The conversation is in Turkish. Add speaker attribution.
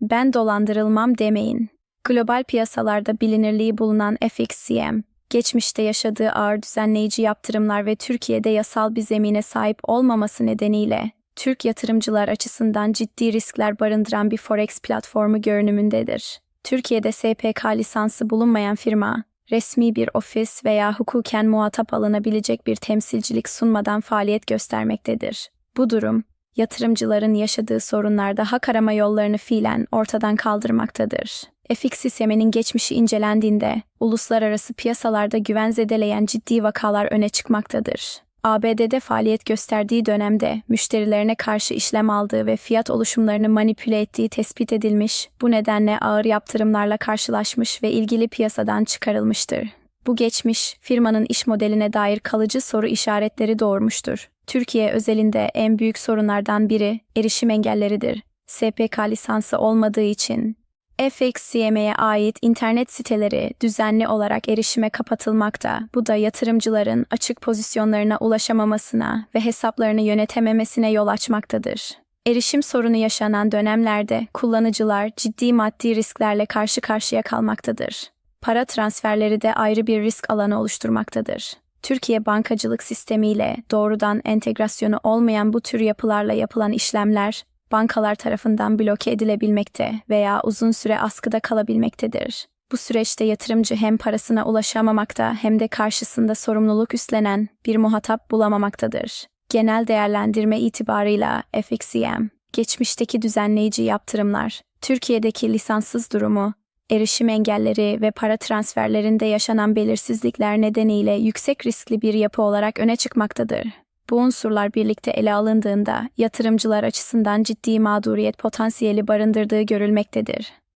Speaker 1: ben dolandırılmam demeyin. Global piyasalarda bilinirliği bulunan FXCM, geçmişte yaşadığı ağır düzenleyici yaptırımlar ve Türkiye'de yasal bir zemine sahip olmaması nedeniyle Türk yatırımcılar açısından ciddi riskler barındıran bir forex platformu görünümündedir. Türkiye'de SPK lisansı bulunmayan firma, resmi bir ofis veya hukuken muhatap alınabilecek bir temsilcilik sunmadan faaliyet göstermektedir. Bu durum, yatırımcıların yaşadığı sorunlarda hak arama yollarını fiilen ortadan kaldırmaktadır. FX sistemenin geçmişi incelendiğinde uluslararası piyasalarda güven zedeleyen ciddi vakalar öne çıkmaktadır. ABD'de faaliyet gösterdiği dönemde müşterilerine karşı işlem aldığı ve fiyat oluşumlarını manipüle ettiği tespit edilmiş, bu nedenle ağır yaptırımlarla karşılaşmış ve ilgili piyasadan çıkarılmıştır. Bu geçmiş, firmanın iş modeline dair kalıcı soru işaretleri doğurmuştur. Türkiye özelinde en büyük sorunlardan biri erişim engelleridir. SPK lisansı olmadığı için FXCM'ye ait internet siteleri düzenli olarak erişime kapatılmakta. Bu da yatırımcıların açık pozisyonlarına ulaşamamasına ve hesaplarını yönetememesine yol açmaktadır. Erişim sorunu yaşanan dönemlerde kullanıcılar ciddi maddi risklerle karşı karşıya kalmaktadır. Para transferleri de ayrı bir risk alanı oluşturmaktadır. Türkiye bankacılık sistemiyle doğrudan entegrasyonu olmayan bu tür yapılarla yapılan işlemler bankalar tarafından bloke edilebilmekte veya uzun süre askıda kalabilmektedir. Bu süreçte yatırımcı hem parasına ulaşamamakta hem de karşısında sorumluluk üstlenen bir muhatap bulamamaktadır. Genel değerlendirme itibarıyla FXCM, geçmişteki düzenleyici yaptırımlar, Türkiye'deki lisanssız durumu, erişim engelleri ve para transferlerinde yaşanan belirsizlikler nedeniyle yüksek riskli bir yapı olarak öne çıkmaktadır. Bu unsurlar birlikte ele alındığında yatırımcılar açısından ciddi mağduriyet potansiyeli barındırdığı görülmektedir.